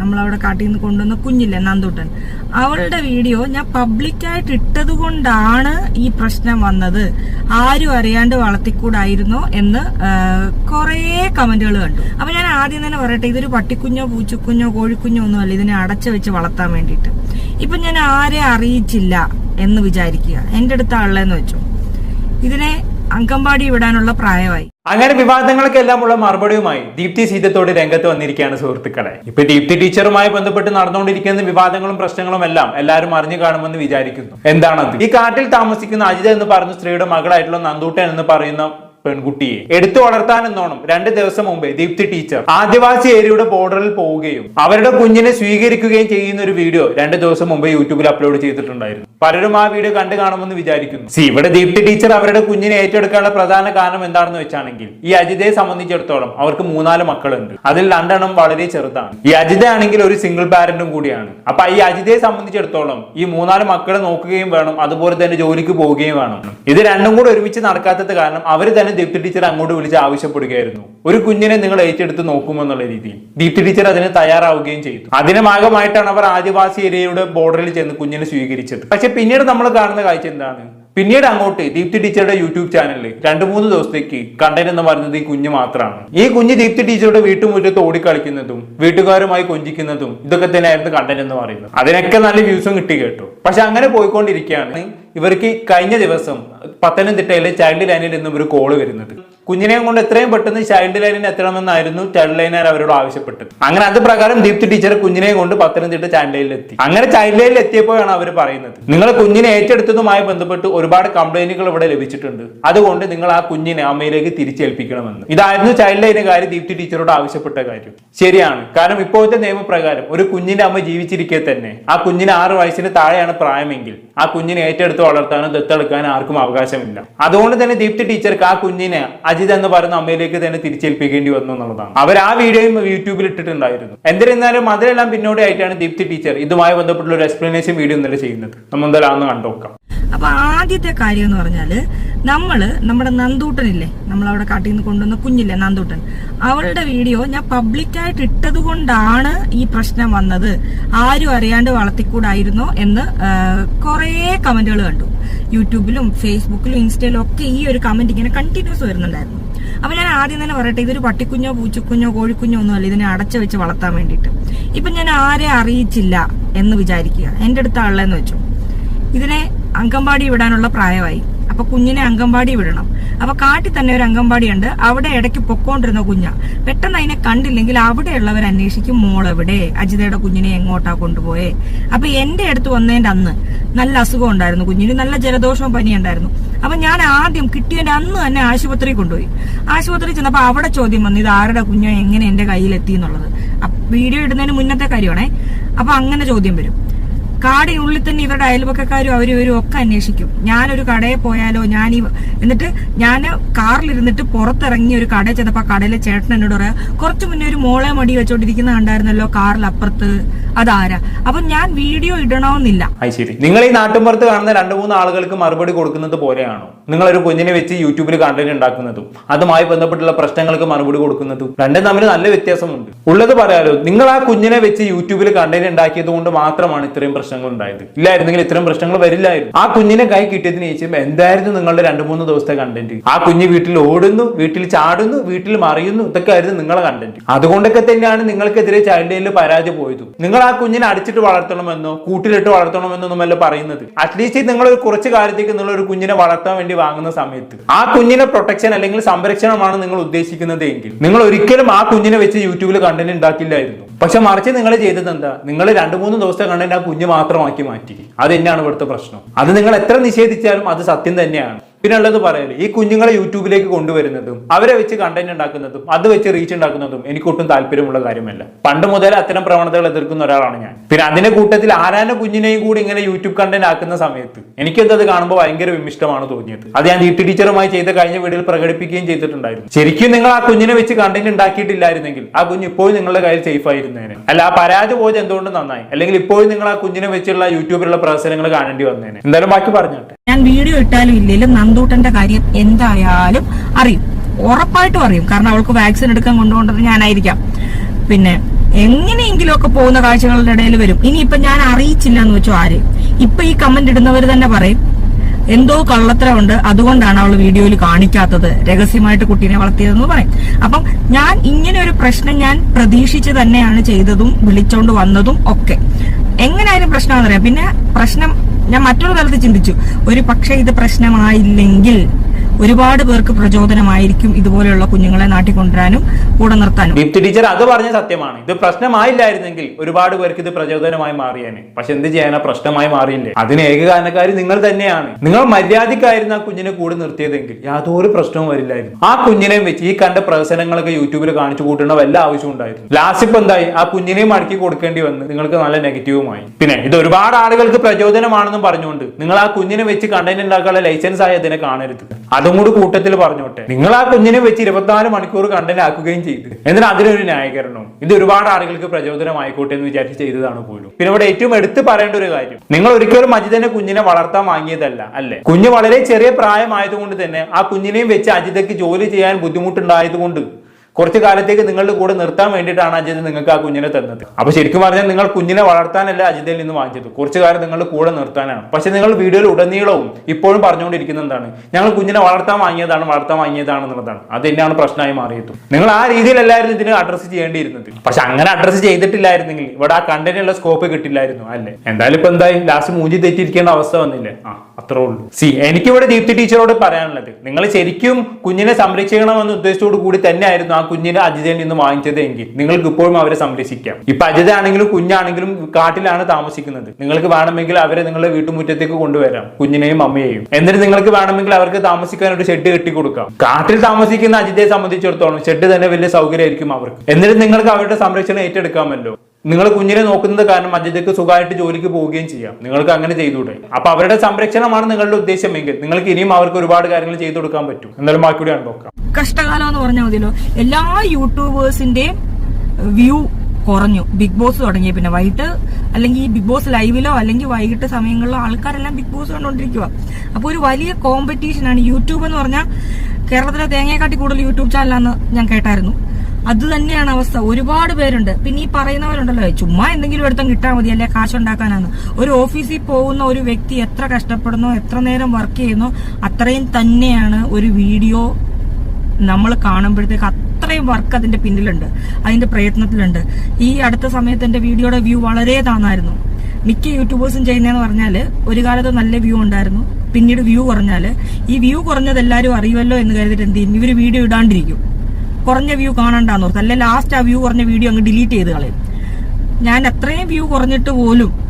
നമ്മളവിടെ കാട്ടിൽ നിന്ന് കൊണ്ടുവന്ന കുഞ്ഞില്ലേ നന്ദൂട്ടൻ. അവളുടെ വീഡിയോ ഞാൻ പബ്ലിക്കായിട്ട് ഇട്ടത് കൊണ്ടാണ് ഈ പ്രശ്നം വന്നത്. ആരും അറിയാണ്ട് വളർത്തിക്കൂടായിരുന്നോ എന്ന് കുറേ കമന്റുകൾ കണ്ടു. അപ്പൊ ഞാൻ ആദ്യം തന്നെ പറയട്ടെ ഇതൊരു പട്ടിക്കുഞ്ഞോ പൂച്ചക്കുഞ്ഞോ കോഴിക്കുഞ്ഞോ ഒന്നുമല്ല ഇതിനെ അടച്ചു വെച്ച് വളർത്താൻ വേണ്ടിയിട്ട്. ഇപ്പൊ ഞാൻ ആരെ അറിയിച്ചില്ല എന്ന് വിചാരിക്കുക. അടുത്ത ആളെന്ന് വെച്ചു. ഇതിനെ അങ്കമ്പാടി വിടാനുള്ള പ്രായമായി. അങ്ങനെ വിവാദങ്ങൾക്കെല്ലാം ഉള്ള മറുപടിയുമായി ദീപ്തി സീതത്തോട് രംഗത്ത് വന്നിരിക്കുകയാണ് സുഹൃത്തുക്കളെ. ഇപ്പൊ ദീപ്തി ടീച്ചറുമായി ബന്ധപ്പെട്ട് നടന്നുകൊണ്ടിരിക്കുന്ന വിവാദങ്ങളും പ്രശ്നങ്ങളും എല്ലാം എല്ലാവരും അറിഞ്ഞു കാണുമെന്ന് വിചാരിക്കുന്നു. എന്താണത്? ഈ കാട്ടിൽ താമസിക്കുന്ന അജിത എന്ന് പറഞ്ഞ സ്ത്രീയുടെ മകളായിട്ടുള്ള നന്ദൂട്ടൻ എന്ന് പറയുന്ന പെൺകുട്ടിയെ എടുത്തു വളർത്താൻ എന്നോണം രണ്ട് ദിവസം മുമ്പേ ദീപ്തി ടീച്ചർ ആദിവാസി ഏരിയയുടെ ബോർഡറിൽ പോവുകയും അവരുടെ കുഞ്ഞിനെ സ്വീകരിക്കുകയും ചെയ്യുന്ന ഒരു വീഡിയോ രണ്ട് ദിവസം മുമ്പ് യൂട്യൂബിൽ അപ്ലോഡ് ചെയ്തിട്ടുണ്ടായിരുന്നു. പലരും ആ വീഡിയോ കണ്ടു കാണുമെന്ന് വിചാരിക്കുന്നു. സി ഇവിടെ ദീപ്തി ടീച്ചർ അവരുടെ കുഞ്ഞിനെ ഏറ്റെടുക്കാനുള്ള പ്രധാന കാരണം എന്താണെന്ന് വെച്ചാണെങ്കിൽ ഈ അജിതയെ സംബന്ധിച്ചിടത്തോളം അവർക്ക് മൂന്നാൽ മക്കളുണ്ട്. അതിൽ രണ്ടെണ്ണം വളരെ ചെറുതാണ്. ഈ അജിത ആണെങ്കിൽ ഒരു സിംഗിൾ പാരന്റും കൂടിയാണ്. അപ്പൊ ഈ അജിതയെ സംബന്ധിച്ചിടത്തോളം ഈ മൂന്നാൽ മക്കളെ നോക്കുകയും വേണം അതുപോലെ തന്നെ ജോലിക്ക് പോവുകയും വേണം. ഇത് രണ്ടും കൂടെ ഒരുമിച്ച് നടക്കാത്തത് കാരണം അവർ തന്നെ ദീപ്തി ടീച്ചർ അങ്ങോട്ട് വിളിച്ച് ആവശ്യപ്പെടുകയായിരുന്നു. ഒരു കുഞ്ഞിനെ നിങ്ങൾ ഏറ്റെടുത്ത് നോക്കുമെന്നുള്ള രീതിയിൽ. ദീപ്തി ടീച്ചർ അതിന് തയ്യാറാവുകയും ചെയ്തു. അതിന് ഭാഗമായിട്ടാണ് അവർ ആദിവാസി ഏരിയയുടെ ബോർഡറിൽ ചെന്ന് കുഞ്ഞിനെ സ്വീകരിച്ചത്. പക്ഷെ പിന്നീട് നമ്മൾ കാണുന്ന കാഴ്ച എന്താണ്? പിന്നീട് അങ്ങോട്ട് ദീപ്തി ടീച്ചറുടെ യൂട്യൂബ് ചാനലിൽ രണ്ട് മൂന്ന് ദിവസത്തേക്ക് കണ്ടന്റ് എന്ന് പറയുന്നത് ഈ കുഞ്ഞ് മാത്രമാണ് ഈ കുഞ്ഞ് ദീപ്തി ടീച്ചറുടെ വീട്ടുമുറ്റത്ത് ഓടിക്കളിക്കുന്നതും വീട്ടുകാരുമായി കൊഞ്ചിക്കുന്നതും ഇതൊക്കെ തന്നെയായിരുന്നു കണ്ടന്റ് എന്ന് പറയുന്നത്. അതിനൊക്കെ നല്ല വ്യൂസും കിട്ടി കേട്ടു. പക്ഷെ അങ്ങനെ പോയിക്കൊണ്ടിരിക്കുകയാണ്. ഇവർക്ക് കഴിഞ്ഞ ദിവസം പത്തനംതിട്ടയിലെ ചൈൽഡ് ലൈനിൽ നിന്നും ഒരു കോൾ വരുന്നത്. കുഞ്ഞിനെയും കൊണ്ട് എത്രയും പെട്ടെന്ന് ചൈൽഡ് ലൈനിൽ എത്തണമെന്നായിരുന്നു ചൈൽഡ് ലൈനർ അവരോട് ആവശ്യപ്പെട്ടത്. അങ്ങനെ അത് പ്രകാരം ദീപ്തി ടീച്ചർ കുഞ്ഞിനെയും കൊണ്ട് പത്തനംതിട്ട ചൈൽഡ് ലൈനിൽ എത്തി. അങ്ങനെ ചൈൽഡ് ലൈനിൽ എത്തിയപ്പോഴാണ് അവർ പറയുന്നത് നിങ്ങൾ കുഞ്ഞിനെ ഏറ്റെടുത്തതുമായി ബന്ധപ്പെട്ട് ഒരുപാട് കംപ്ലൈന്റുകൾ ഇവിടെ ലഭിച്ചിട്ടുണ്ട്. അതുകൊണ്ട് നിങ്ങൾ ആ കുഞ്ഞിനെ അമ്മയിലേക്ക് തിരിച്ചേൽപ്പിക്കണമെന്ന്. ഇതായിരുന്നു ചൈൽഡ് ലൈനുകാർ ദീപ്തി ടീച്ചറോട് ആവശ്യപ്പെട്ട കാര്യം. ശരിയാണ്. കാരണം ഇപ്പോഴത്തെ നിയമപ്രകാരം ഒരു കുഞ്ഞിന്റെ അമ്മ ജീവിച്ചിരിക്കെ തന്നെ. ആ കുഞ്ഞിന് ആറ് വയസ്സിന് താഴെയാണ് പ്രായമെങ്കിൽ ആ കുഞ്ഞിനെ ഏറ്റെടുത്ത് വളർത്താനോ ദത്തെടുക്കാനോ ആർക്കും അവകാശമില്ല. അതുകൊണ്ട് തന്നെ ദീപ്തി ടീച്ചർക്ക് ആ കുഞ്ഞിനെ അജിത് എന്ന് പറയുന്ന അമ്മയിലേക്ക് തന്നെ തിരിച്ചേൽപ്പിക്കേണ്ടി വന്നു എന്നുള്ളതാണ്. അവർ ആ വീഡിയോയും യൂട്യൂബിൽ ഇട്ടിട്ടുണ്ടായിരുന്നു. എന്നിരുന്നാലും അതിലെല്ലാം പിന്നോടിയായിട്ടാണ് ദീപ്തി ടീച്ചർ ഇതുമായി ബന്ധപ്പെട്ടുള്ള ഒരു എക്സ്പ്ലനേഷൻ വീഡിയോ ഇന്നലെ ചെയ്യുന്നത്. നമ്മൾ എന്തായാലും അന്ന് കണ്ടുനോക്കാം അപ്പൊ ആദ്യത്തെ കാര്യം എന്ന് പറഞ്ഞാൽ നമ്മൾ നമ്മുടെ നന്ദൂട്ടനില്ലേ നമ്മൾ അവിടെ കാട്ടിൽ നിന്ന് കൊണ്ടുവന്ന കുഞ്ഞില്ലേ നന്ദൂട്ടൻ അവളുടെ വീഡിയോ ഞാൻ പബ്ലിക്കായിട്ട് ഇട്ടത് കൊണ്ടാണ് ഈ പ്രശ്നം വന്നത്. ആരും അറിയാണ്ട് വളർത്തിക്കൂടായിരുന്നോ എന്ന് കുറേ കമന്റുകൾ കണ്ടു. യൂട്യൂബിലും ഫേസ്ബുക്കിലും ഇൻസ്റ്റയിലും ഒക്കെ ഈ ഒരു കമന്റ് ഇങ്ങനെ കണ്ടിന്യൂസ് വരുന്നുണ്ടായിരുന്നു. അപ്പൊ ഞാൻ ആദ്യം തന്നെ പറയട്ടെ ഇതൊരു പട്ടിക്കുഞ്ഞോ പൂച്ചക്കുഞ്ഞോ കോഴിക്കുഞ്ഞോ ഒന്നുമല്ല ഇതിനെ അടച്ചു വെച്ച് വളർത്താൻ വേണ്ടിയിട്ട്. ഇപ്പൊ ഞാൻ ആരെ അറിയിച്ചില്ല എന്ന് വിചാരിക്കുക. എന്റെ അടുത്ത ആളെന്ന് വെച്ചു. ഇതിനെ അങ്കമ്പാടി വിടാനുള്ള പ്രായമായി. അപ്പൊ കുഞ്ഞിനെ അങ്കമ്പാടി വിടണം. അപ്പൊ കാട്ടിൽ തന്നെ ഒരു അങ്കമ്പാടി ഉണ്ട് അവിടെ ഇടയ്ക്ക് പൊക്കോണ്ടിരുന്ന കുഞ്ഞ. പെട്ടെന്ന് അതിനെ കണ്ടില്ലെങ്കിൽ അവിടെയുള്ളവർ അന്വേഷിക്കും മോൾ എവിടെ അജിതയുടെ കുഞ്ഞിനെ എങ്ങോട്ടാ കൊണ്ടുപോയേ? അപ്പൊ എന്റെ അടുത്ത് വന്നതിന്റെ അന്ന് നല്ല അസുഖം ഉണ്ടായിരുന്നു കുഞ്ഞിന്. നല്ല ജലദോഷവും പനി ഉണ്ടായിരുന്നു അപ്പൊ ഞാൻ ആദ്യം കിട്ടിയതിന്റെ അന്ന് തന്നെ ആശുപത്രി കൊണ്ടുപോയി. ആശുപത്രി ചെന്നപ്പോ അവിടെ ചോദ്യം വന്നു ഇത് ആരുടെ കുഞ്ഞോ? എങ്ങനെ എന്റെ കയ്യിലെത്തി? എന്നുള്ളത്. വീഡിയോ ഇടുന്നതിന് മുന്നത്തെ കാര്യമാണേ. അപ്പൊ അങ്ങനെ ചോദ്യം വരും. കാടിനുള്ളിൽ തന്നെ ഇവരുടെ അയൽപക്കക്കാരും അവരും ഇവരും ഒക്കെ അന്വേഷിക്കും. ഞാനൊരു കടയിൽ പോയാലോ ഞാൻ ഈ എന്നിട്ട് ഞാൻ കാറിലിരുന്നിട്ട് പുറത്തിറങ്ങി ഒരു കടയിൽ ചെന്നപ്പോൾ കടയിലെ ചേട്ടൻ എന്നോട് പറയാം കുറച്ച് മുന്നേ ഒരു മോളെ മടി വെച്ചോണ്ടിരിക്കുന്ന കണ്ടായിരുന്നല്ലോ കാറിൽ അപ്പുറത്ത് അതാരാ? അപ്പൊ ഞാൻ വീഡിയോ ഇടണമെന്നില്ല ശരി. നിങ്ങൾ ഈ നാട്ടുമ്പുറത്ത് കാണുന്ന രണ്ട് മൂന്ന് ആളുകൾക്ക് മറുപടി കൊടുക്കുന്നത് പോലെയാണോ? നിങ്ങൾ ഒരു കുഞ്ഞിനെ വെച്ച് യൂട്യൂബിൽ കണ്ടന്റ് ഉണ്ടാക്കുന്നതും അതുമായി ബന്ധപ്പെട്ടുള്ള പ്രശ്നങ്ങൾക്ക് മറുപടി കൊടുക്കുന്നതും രണ്ടും തമ്മിൽ നല്ല വ്യത്യാസമുണ്ട്. ഉള്ളത് പറയാലോ നിങ്ങൾ ആ കുഞ്ഞിനെ വെച്ച് യൂട്യൂബിൽ കണ്ടന്റ് ഉണ്ടാക്കിയത് കൊണ്ട് മാത്രമാണ് ഇത്രയും പ്രശ്നങ്ങൾ ഉണ്ടായത്. ഇല്ലായിരുന്നെങ്കിൽ ഇത്രയും പ്രശ്നങ്ങൾ വരില്ലായിരുന്നു. ആ കുഞ്ഞിനെ കൈ കിട്ടിയതിന് ശേഷം എന്തായിരുന്നു നിങ്ങളുടെ രണ്ട് മൂന്ന് ദിവസത്തെ കണ്ടന്റ് ആ കുഞ്ഞ് വീട്ടിൽ ഓടുന്നു വീട്ടിൽ ചാടുന്നു വീട്ടിൽ മറിയുന്നു ഇതൊക്കെ ആയിരുന്നു നിങ്ങളെ കണ്ടന്റ് അതുകൊണ്ടൊക്കെ തന്നെയാണ് നിങ്ങൾക്കെതിരെ ചൈൽഡ് ലൈനിൽ പരാതി പോയത്. നിങ്ങൾ ആ കുഞ്ഞിനെ അടിച്ചിട്ട് വളർത്തണമെന്നോ കൂട്ടിലിട്ട് വളർത്തണമെന്നോ വളർത്തണമെന്നൊന്നുമല്ല പറയുന്നത്. അറ്റ്ലീസ്റ്റ് നിങ്ങൾ ഒരു കുറച്ച് കാലത്തേക്ക് നിങ്ങൾ ഒരു കുഞ്ഞിനെ വളർത്താൻ വേണ്ടി വാങ്ങുന്ന സമയത്ത്. ആ കുഞ്ഞിനെ പ്രൊട്ടക്ഷൻ അല്ലെങ്കിൽ സംരക്ഷണമാണ് നിങ്ങൾ ഉദ്ദേശിക്കുന്നത് എങ്കിൽ. നിങ്ങൾ ഒരിക്കലും ആ കുഞ്ഞിനെ വെച്ച് യൂട്യൂബിൽ കണ്ടന്റ് ഉണ്ടാക്കില്ലായിരുന്നു പക്ഷെ മറിച്ച് നിങ്ങൾ ചെയ്തത് എന്താ? നിങ്ങൾ രണ്ട് മൂന്ന് ദിവസത്തെ കണ്ടന്റ് ആ കുഞ്ഞ് മാത്രമാക്കി മാറ്റി. അത് തന്നെയാണ് ഇവിടുത്തെ പ്രശ്നം. അത് നിങ്ങൾ എത്ര നിഷേധിച്ചാലും അത് സത്യം തന്നെയാണ്. പിന്നെ ഉള്ളത് പറയൽ ഈ കുഞ്ഞുങ്ങളെ യൂട്യൂബിലേക്ക് കൊണ്ടുവരുന്നതും അവരെ വെച്ച് കണ്ടന്റ് ഉണ്ടാക്കുന്നതും അത് വെച്ച് റീച്ച് ഉണ്ടാക്കുന്നതും എനിക്ക് ഒട്ടും താല്പര്യമുള്ള കാര്യമല്ല. പണ്ട് മുതൽ അത്തരം പ്രവണതകൾ എതിർക്കുന്ന ഒരാളാണ് ഞാൻ. പിന്നെ അതിന്റെ കൂട്ടത്തിൽ ആരാന കുഞ്ഞിനെയും കൂടി ഇങ്ങനെ യൂട്യൂബ് കണ്ടന്റ് ആക്കുന്ന സമയത്ത് എനിക്കത് കാണുമ്പോൾ ഭയങ്കര വിമിഷ്ടമാണ് തോന്നിയത്. അത് ഞാൻ വീട്ടു ടീച്ചറുമായി ചെയ്ത കഴിഞ്ഞ വീഡിയോയിൽ പ്രകടിപ്പിക്കുകയും ചെയ്തിട്ടുണ്ടായിരുന്നു. ശരിക്കും നിങ്ങൾ ആ കുഞ്ഞിനെ വെച്ച് കണ്ടന്റ് ഉണ്ടാക്കിയിട്ടില്ലായിരുന്നെങ്കിൽ ആ കുഞ്ഞ് ഇപ്പോഴും നിങ്ങളുടെ കയ്യിൽ സേഫ് ആയിരുന്നേനെ. അല്ല ആ പരാതി പോയത് എന്തുകൊണ്ട് നന്നായി? അല്ലെങ്കിൽ ഇപ്പോഴും നിങ്ങൾ ആ കുഞ്ഞിനെ വെച്ചുള്ള യൂട്യൂബിലുള്ള പ്രവർത്തനങ്ങൾ കാണേണ്ടി വന്നേനെ? എന്തായാലും ബാക്കി പറഞ്ഞോട്ടെ. ഞാൻ വീഡിയോ ഇട്ടാലും ഇല്ലെങ്കിലും നന്ദൂട്ടന്റെ കാര്യം എന്തായാലും അറിയും. ഉറപ്പായിട്ടും അറിയും. കാരണം അവൾക്ക് വാക്സിൻ എടുക്കാൻ കൊണ്ടുപോകേണ്ടത് ഞാനായിരിക്കാം. പിന്നെ എങ്ങനെയെങ്കിലും ഒക്കെ പോകുന്ന കാഴ്ചകളുടെ ഇടയിൽ വരും. ഇനിയിപ്പൊ ഞാൻ അറിയിച്ചില്ല എന്ന് വെച്ചോ ആരെയും ഇപ്പൊ ഈ കമന്റ് ഇടുന്നവർ തന്നെ പറയും. എന്തോ കള്ളത്തരമുണ്ട്. അതുകൊണ്ടാണ് അവൾ വീഡിയോയിൽ കാണിക്കാത്തത്. രഹസ്യമായിട്ട് കുട്ടീനെ വളർത്തിയതെന്ന് പറയും. അപ്പം ഞാൻ ഇങ്ങനെ ഒരു പ്രശ്നം ഞാൻ പ്രതീക്ഷിച്ച് തന്നെയാണ് ചെയ്തതും വിളിച്ചോണ്ട് വന്നതും ഒക്കെ. എങ്ങനെയായാലും പ്രശ്നമാണെന്നറിയാം. പിന്നെ പ്രശ്നം ഞാൻ മറ്റൊരു തലത്തിൽ ചിന്തിച്ചു. ഒരു പക്ഷേ ഇത് പ്രശ്നമായില്ലെങ്കിൽ ഒരുപാട് പേർക്ക് പ്രചോദനമായിരിക്കും ഇതുപോലെയുള്ള കുഞ്ഞുങ്ങളെ നാട്ടിൽ കൊണ്ടുവരാനും കൂടെ നിർത്താനും. ദീപ്തി ടീച്ചർ അത് പറഞ്ഞ സത്യമാണ്. ഇത് പ്രശ്നമായില്ലായിരുന്നെങ്കിൽ ഒരുപാട് പേർക്ക് ഇത് പ്രചോദനമായി മാറിയേനെ. പക്ഷെ എന്ത് ചെയ്യാനാ? പ്രശ്നമായി മാറിയില്ലേ? അതിന് ഏക കാരണക്കാരി നിങ്ങൾ തന്നെയാണ്. നിങ്ങൾ മര്യാദക്കായിരുന്നു ആ കുഞ്ഞിനെ കൂടെ നിർത്തിയതെങ്കിൽ യാതൊരു പ്രശ്നവും വരില്ലായിരുന്നു. ആ കുഞ്ഞിനെയും വെച്ച് ഈ കണ്ട പ്രഹസനങ്ങളൊക്കെ യൂട്യൂബിൽ കാണിച്ചു കൂട്ടേണ്ട വല്ല ആവശ്യം ഉണ്ടായിരുന്നു. ലാസ്റ്റ് ഇപ്പൊ എന്തായി? ആ കുഞ്ഞിനെയും മടക്കി കൊടുക്കേണ്ടി വന്ന് നിങ്ങൾക്ക് നല്ല നെഗറ്റീവുമായി. പിന്നെ ഇത് ഒരുപാട് ആളുകൾക്ക് പ്രചോദനമാണെന്നും പറഞ്ഞുകൊണ്ട് നിങ്ങൾ ആ കുഞ്ഞിനെ വെച്ച് കണ്ടന്റ് ഉണ്ടാക്കാനുള്ള ലൈസൻസ് ആയി അതിനെ കാണരുത്. അതും കൂടി കൂട്ടത്തിൽ പറഞ്ഞോട്ടെ. നിങ്ങൾ ആ കുഞ്ഞിനെ വെച്ച് ഇരുപത്തിനാല് മണിക്കൂർ കണ്ടന്റ് ചെയ്തു. എന്തിനാ അതിനൊരു ന്യായീകരണവും. ഇത് ഒരുപാട് ആളുകൾക്ക് പ്രചോദനമായിക്കോട്ടെ എന്ന് വിചാരിച്ച് ചെയ്തതാണ് പോലും. പിന്നെ ഇവിടെ ഏറ്റവും എടുത്തു പറയേണ്ട ഒരു കാര്യം. നിങ്ങൾ ഒരിക്കലും അജിതന്റെ കുഞ്ഞിനെ വളർത്താൻ വാങ്ങിയതല്ല അല്ലെ? കുഞ്ഞ് വളരെ ചെറിയ പ്രായമായതുകൊണ്ട് തന്നെ ആ കുഞ്ഞിനെയും വെച്ച് അജിതയ്ക്ക് ജോലി ചെയ്യാൻ ബുദ്ധിമുട്ടുണ്ടായതുകൊണ്ട് കുറച്ച് കാലത്തേക്ക് നിങ്ങളുടെ കൂടെ നിർത്താൻ വേണ്ടിയിട്ടാണ് അജിത് നിങ്ങൾക്ക് ആ കുഞ്ഞിനെ തന്നത്. അപ്പൊ ശരിക്കും പറഞ്ഞാൽ നിങ്ങൾ കുഞ്ഞിനെ വളർത്താനല്ല അജിതയിൽ നിന്ന് വാങ്ങിച്ചത്. കുറച്ച് കാലം നിങ്ങളുടെ കൂടെ നിർത്താനാണ്. പക്ഷെ നിങ്ങൾ വീഡിയോയിൽ ഉടനീളവും ഇപ്പോഴും പറഞ്ഞുകൊണ്ടിരിക്കുന്ന എന്താണ്? ഞങ്ങൾ കുഞ്ഞിനെ വളർത്താൻ വാങ്ങിയതാണ് വളർത്താൻ വാങ്ങിയതാണ് എന്നുള്ളതാണ്. അത് തന്നെയാണ് പ്രശ്നമായി മാറിയത് നിങ്ങൾ ആ രീതിയിലല്ലായിരുന്നു ഇതിനെ അഡ്രസ്സ് ചെയ്യേണ്ടിയിരുന്നത്. പക്ഷെ അങ്ങനെ അഡ്രസ്സ് ചെയ്തിട്ടില്ലായിരുന്നെങ്കിൽ ഇവിടെ ആ കണ്ടന്റിനുള്ള സ്കോപ്പ് കിട്ടില്ലായിരുന്നു അല്ലേ? എന്തായാലും ഇപ്പൊ എന്തായി? ലാസ്റ്റ് മൂഞ്ചി തെറ്റിയിരിക്കേണ്ട അവസ്ഥ വന്നില്ലേ? ആ അത്രേ ഉള്ളൂ. സി എനിക്കിവിടെ ദീപ്തി ടീച്ചറോട് പറയാനുള്ളത്. നിങ്ങൾ ശരിക്കും കുഞ്ഞിനെ സംരക്ഷിക്കണമെന്ന ഉദ്ദേശത്തോടു കൂടി തന്നെയായിരുന്നു ആ കുഞ്ഞിനെ അജിതയിൽ നിന്ന് വാങ്ങിച്ചതെങ്കിൽ നിങ്ങൾക്ക് ഇപ്പോഴും അവരെ സംരക്ഷിക്കാം. ഇപ്പൊ അജിത ആണെങ്കിലും കുഞ്ഞാണെങ്കിലും കാട്ടിലാണ് താമസിക്കുന്നത്. നിങ്ങൾക്ക് വേണമെങ്കിൽ അവരെ നിങ്ങളുടെ വീട്ടുമുറ്റത്തേക്ക് കൊണ്ടുവരാം കുഞ്ഞിനെയും അമ്മയെയും. എന്നിട്ട് നിങ്ങൾക്ക് വേണമെങ്കിൽ അവർക്ക് താമസിക്കാൻ ഒരു ഷെഡ് കെട്ടി കൊടുക്കാം കാട്ടിൽ താമസിക്കുന്ന അജിതയെ സംബന്ധിച്ചിടത്തോളം ഷെഡ് തന്നെ വലിയ സൗകര്യമായിരിക്കും അവർക്ക്. എന്നിട്ട് നിങ്ങൾക്ക് അവരുടെ സംരക്ഷണം ഏറ്റെടുക്കാമല്ലോ. നിങ്ങൾ കുഞ്ഞിനെ നോക്കുന്നത് കാരണം അജിതയ്ക്ക് സുഖമായിട്ട് ജോലിക്ക് പോവുകയും ചെയ്യാം. നിങ്ങൾക്ക് അങ്ങനെ ചെയ്തുകൂടെ? അപ്പൊ അവരുടെ സംരക്ഷണമാണ് നിങ്ങളുടെ ഉദ്ദേശമെങ്കിൽ നിങ്ങൾക്ക് ഇനിയും അവർക്ക് ഒരുപാട് കാര്യങ്ങൾ ചെയ്തു കൊടുക്കാൻ പറ്റും. എന്നാലും ബാക്കി കൂടി നോക്കാം. കഷ്ടകാലം എന്ന് പറഞ്ഞാൽ മതിയല്ലോ. എല്ലാ യൂട്യൂബേഴ്സിന്റെയും വ്യൂ കുറഞ്ഞു. ബിഗ് ബോസ് തുടങ്ങിയ പിന്നെ വൈകിട്ട് അല്ലെങ്കിൽ ഈ ബിഗ് ബോസ് ലൈവിലോ അല്ലെങ്കിൽ വൈകിട്ട് സമയങ്ങളിലോ ആൾക്കാരെല്ലാം ബിഗ് ബോസ് കണ്ടോണ്ടിരിക്കുക അപ്പൊ ഒരു വലിയ കോമ്പറ്റീഷനാണ് യൂട്യൂബ് എന്ന് പറഞ്ഞാൽ കേരളത്തിലെ തേങ്ങയെക്കാട്ടി കൂടുതൽ യൂട്യൂബ് ചാനലാന്ന് ഞാൻ കേട്ടായിരുന്നു. അത് തന്നെയാണ് അവസ്ഥ. ഒരുപാട് പേരുണ്ട്. പിന്നെ ഈ പറയുന്നവരുണ്ടല്ലോ ചുമ്മാ എന്തെങ്കിലും എടുത്തും കിട്ടാൻ മതി അല്ലെ? കാശുണ്ടാക്കാനാണ് ഒരു ഓഫീസിൽ പോകുന്ന ഒരു വ്യക്തി എത്ര കഷ്ടപ്പെടുന്നോ എത്ര നേരം വർക്ക് ചെയ്യുന്നോ അത്രയും തന്നെയാണ് ഒരു വീഡിയോ നമ്മൾ കാണുമ്പോഴത്തേക്ക് അത്രയും വർക്ക് അതിന്റെ പിന്നിലുണ്ട്. അതിന്റെ പ്രയത്നത്തിലുണ്ട്. ഈ അടുത്ത സമയത്ത് എന്റെ വീഡിയോയുടെ വ്യൂ വളരെ താന്നായിരുന്നു. മിക്ക യൂട്യൂബേഴ്സും ചെയ്യുന്നതെന്ന് പറഞ്ഞാൽ ഒരു കാലത്ത് നല്ല വ്യൂ ഉണ്ടായിരുന്നു. പിന്നീട് വ്യൂ കുറഞ്ഞാൽ ഈ വ്യൂ കുറഞ്ഞത് എല്ലാവരും അറിയുമല്ലോ എന്ന് കരുതിയിട്ട് എന്ത് ചെയ്യും? ഇവർ വീഡിയോ ഇടാണ്ടിരിക്കും. കുറഞ്ഞ വ്യൂ കാണണ്ടാന്ന് ഓർത്ത്. അല്ലെ ലാസ്റ്റ് ആ വ്യൂ കുറഞ്ഞ വീഡിയോ അങ്ങ് ഡിലീറ്റ് ചെയ്ത് കളയും. ഞാൻ അത്രയും വ്യൂ കുറഞ്ഞിട്ട് പോലും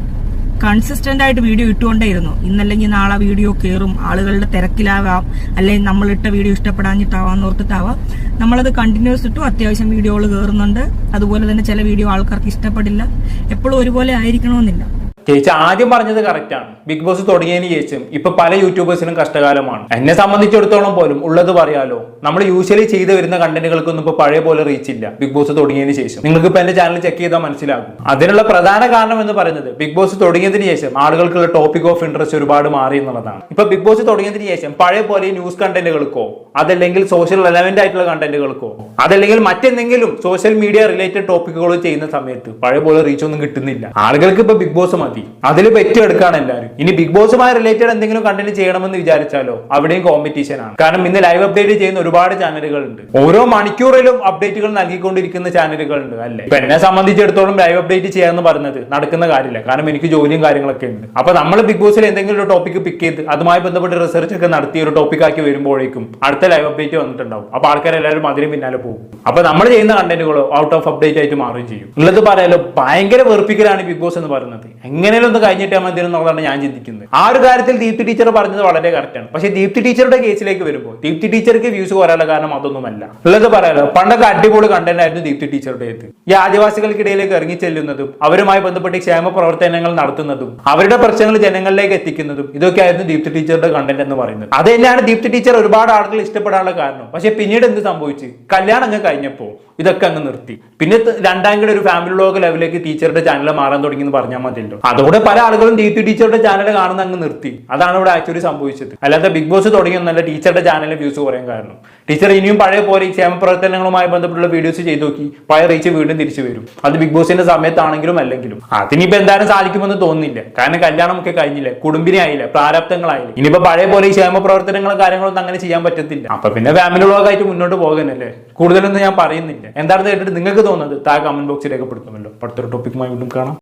കൺസിസ്റ്റന്റ് ആയിട്ട് വീഡിയോ ഇട്ടുകൊണ്ടേയിരുന്നു. ഇന്നല്ലെങ്കിൽ നാളെ വീഡിയോ കയറും ആളുകളുടെ തിരക്കിലാവാം. അല്ലെങ്കിൽ നമ്മളിട്ട വീഡിയോ ഇഷ്ടപ്പെടാഞ്ഞിട്ടാവാം ഓർത്തിട്ടാവാം നമ്മളത് കണ്ടിന്യൂസ് ഇട്ടു. അത്യാവശ്യം വീഡിയോകൾ കയറുന്നുണ്ട് അതുപോലെ തന്നെ ചില വീഡിയോ ആൾക്കാർക്ക് ഇഷ്ടപ്പെടില്ല. എപ്പോഴും ഒരുപോലെ ആയിരിക്കണമെന്നില്ല. ചേച്ചി ആദ്യം പറഞ്ഞത് കറക്റ്റ് ആണ്. ബിഗ് ബോസ് തുടങ്ങിയതിന് ശേഷം ഇപ്പൊ പല യൂട്യൂബേഴ്സിനും കഷ്ടകാലമാണ്. എന്നെ സംബന്ധിച്ചിടത്തോളം പോലും ഉള്ളത് പറയാലോ നമ്മൾ യൂഷ്വലി ചെയ്തു വരുന്ന കണ്ടന്റുകൾക്കൊന്നും ഇപ്പൊ പഴയ പോലെ റീച്ച് ഇല്ല. ബിഗ് ബോസ് തുടങ്ങിയതിന് ശേഷം. നിങ്ങൾക്ക് ഇപ്പൊ എന്റെ ചാനൽ ചെക്ക് ചെയ്താൽ മനസ്സിലാകും. അതിനുള്ള പ്രധാന കാരണം എന്ന് പറയുന്നത് ബിഗ് ബോസ് തുടങ്ങിയതിന് ശേഷം ആളുകൾക്കുള്ള ടോപ്പിക് ഓഫ് ഇൻട്രസ്റ്റ് ഒരുപാട് മാറി എന്നുള്ളതാണ്. ഇപ്പൊ ബിഗ് ബോസ് തുടങ്ങിയതിന് ശേഷം പഴയ പോലെ ന്യൂസ് കണ്ടന്റുകൾക്കോ അതല്ലെങ്കിൽ സോഷ്യൽ റെലവെന്റ് ആയിട്ടുള്ള കണ്ടന്റുകൾക്കോ അതല്ലെങ്കിൽ മറ്റെന്തെങ്കിലും സോഷ്യൽ മീഡിയ റിലേറ്റഡ് ടോപ്പിക്കുകളോ ചെയ്യുന്ന സമയത്ത് പഴയ പോലെ റീച്ച് ഒന്നും കിട്ടുന്നില്ല. ആളുകൾക്ക് ഇപ്പൊ ബിഗ് ബോസ് മതി. അതിൽ പെറ്റെടുക്കാണ് എല്ലാവരും. ഇനി ബിഗ് ബോസുമായി റിലേറ്റഡ് എന്തെങ്കിലും കണ്ടന്റ് ചെയ്യണമെന്ന് വിചാരിച്ചാലോ? അവിടെയും കോമ്പറ്റീഷൻ ആണ്. കാരണം ഇന്ന് ലൈവ് അപ്ഡേറ്റ് ചെയ്യുന്ന ഒരുപാട് ചാനലുകൾ ഉണ്ട് ഓരോ മണിക്കൂറിലും അപ്ഡേറ്റുകൾ നൽകിക്കൊണ്ടിരിക്കുന്ന ചാനലുകൾ ഉണ്ട് അല്ലേ? ഇപ്പൊ എന്നെ സംബന്ധിച്ചിടത്തോളം ലൈവ് അപ്ഡേറ്റ് ചെയ്യാന്ന് പറഞ്ഞത് നടക്കുന്ന കാര്യമില്ല. കാരണം എനിക്ക് ജോലിയും കാര്യങ്ങളൊക്കെ ഉണ്ട്. അപ്പൊ നമ്മൾ ബിഗ് ബോസിൽ എന്തെങ്കിലും ഒരു ടോപ്പിക് പിക്ക് ചെയ്ത് അതുമായി ബന്ധപ്പെട്ട് റിസർച്ച് ഒക്കെ നടത്തി ഒരു ടോപ്പിക് ആക്കി വരുമ്പോഴേക്കും അടുത്ത ലൈവ് അപ്ഡേറ്റ് വന്നിട്ടുണ്ടാവും. അപ്പൊ ആൾക്കാർ എല്ലാവരും അതിന് പിന്നാലെ പോകും. അപ്പൊ നമ്മൾ ചെയ്യുന്ന കണ്ടന്റുകളോ ഔട്ട് ഓഫ് അപ്ഡേറ്റ് ആയിട്ട് മാറുകയും ചെയ്യും. ഉള്ളത് പറയാലോ ഭയങ്കര വെറുപ്പിക്കലാണ് ബിഗ് ബോസ് എന്ന് പറയുന്നത്. എങ്ങനെയും കഴിഞ്ഞിട്ട് നമ്മൾ എന്നുള്ളതാണ് ഞാൻ ചിന്തിക്കുന്നത്. ആ ഒരു കാര്യത്തിൽ ദീപ്തി ടീച്ചർ പറഞ്ഞത് വളരെ കറക്റ്റാണ് പക്ഷേ ദീപ്തി ടീച്ചറുടെ കേസിലേക്ക് വരുമ്പോൾ ദീപ്തി ടീച്ചർക്ക് വ്യൂസ് കുറയാനുള്ള കാരണം അതൊന്നുമല്ല. ഉള്ളത് പറയാലോ പണ്ടൊക്കെ അടിപൊളി കണ്ടന്റ് ആയിരുന്നു ദീപ്തി ടീച്ചറുടെ ഈ ആദിവാസികൾക്കിടയിലേക്ക് ഇറങ്ങി ചെല്ലുന്നതും അവരുമായി ബന്ധപ്പെട്ട് ക്ഷേമ പ്രവർത്തനങ്ങൾ നടത്തുന്നതും അവരുടെ പ്രശ്നങ്ങൾ ജനങ്ങളിലേക്ക് എത്തിക്കുന്നതും ഇതൊക്കെ ആയിരുന്നു ദീപ്തി ടീച്ചറുടെ കണ്ടന്റ് എന്ന് പറയുന്നത്. അത് തന്നെയാണ് ദീപ്തി ടീച്ചർ ഒരുപാട് ആളുകൾ ഇഷ്ടപ്പെടാനുള്ള കാരണം. പക്ഷെ പിന്നീട് എന്ത് സംഭവിച്ചു? കല്യാണം അങ്ങ് കഴിഞ്ഞപ്പോൾ ഇതൊക്കെ അങ്ങ് നിർത്തി. പിന്നെ രണ്ടാം ഒരു ഫാമിലി ലോക ലെവലിലേക്ക് ടീച്ചറുടെ ചാനൽ മാറാൻ തുടങ്ങി എന്ന് പറഞ്ഞാൽ മതിയല്ലോ. അതോടെ പല ആളുകളും ദീപ്തി ടീച്ചറുടെ ചാനൽ കാണുന്ന അങ്ങ് നിർത്തി. അതാണ് ഇവിടെ ആക്ച്വലി സംഭവിച്ചത്. അല്ലാതെ ബിഗ് ബോസ് തുടങ്ങിയൊന്നല്ല ടീച്ചറുടെ ചാനലിൽ വ്യൂസ് കുറയാൻ കാരണം. ടീച്ചർ ഇനിയും പഴയ പോലെ ഈ ക്ഷേമപ്രവർത്തനങ്ങളുമായി ബന്ധപ്പെട്ടുള്ള വീഡിയോസ് ചെയ്തു നോക്കി പഴയ റീച്ച് വീണ്ടും തിരിച്ചു വരും. അത് ബിഗ് ബോസിന്റെ സമയത്താണെങ്കിലും അല്ലെങ്കിലും. അതിനിപ്പോ എന്തായാലും സാധിക്കുമെന്ന് തോന്നുന്നില്ല. കാരണം കല്യാണമൊക്കെ കഴിഞ്ഞില്ല? കുടുംബിനെ ആയില്ല? പ്രാരാബ്ദങ്ങളായില്ല? ഇനിയിപ്പോ പഴയ പോലെ ഈ ക്ഷേമ പ്രവർത്തനങ്ങളും കാര്യങ്ങളൊന്നും അങ്ങനെ ചെയ്യാൻ പറ്റത്തില്ല. അപ്പൊ പിന്നെ ഫാമിലി വ്ളോഗായിട്ട് മുന്നോട്ട് പോകാനല്ലേ? കൂടുതലൊന്നും ഞാൻ പറയുന്നില്ല. എന്താണെന്ന് കേട്ടിട്ട് നിങ്ങൾക്ക് തോന്നുന്നത് താ കമന്റ് ബോക്സിൽ രേഖപ്പെടുത്തുമല്ലോ. അടുത്തൊരു ടോപ്പിക്കുമായി വീണ്ടും കാണാം.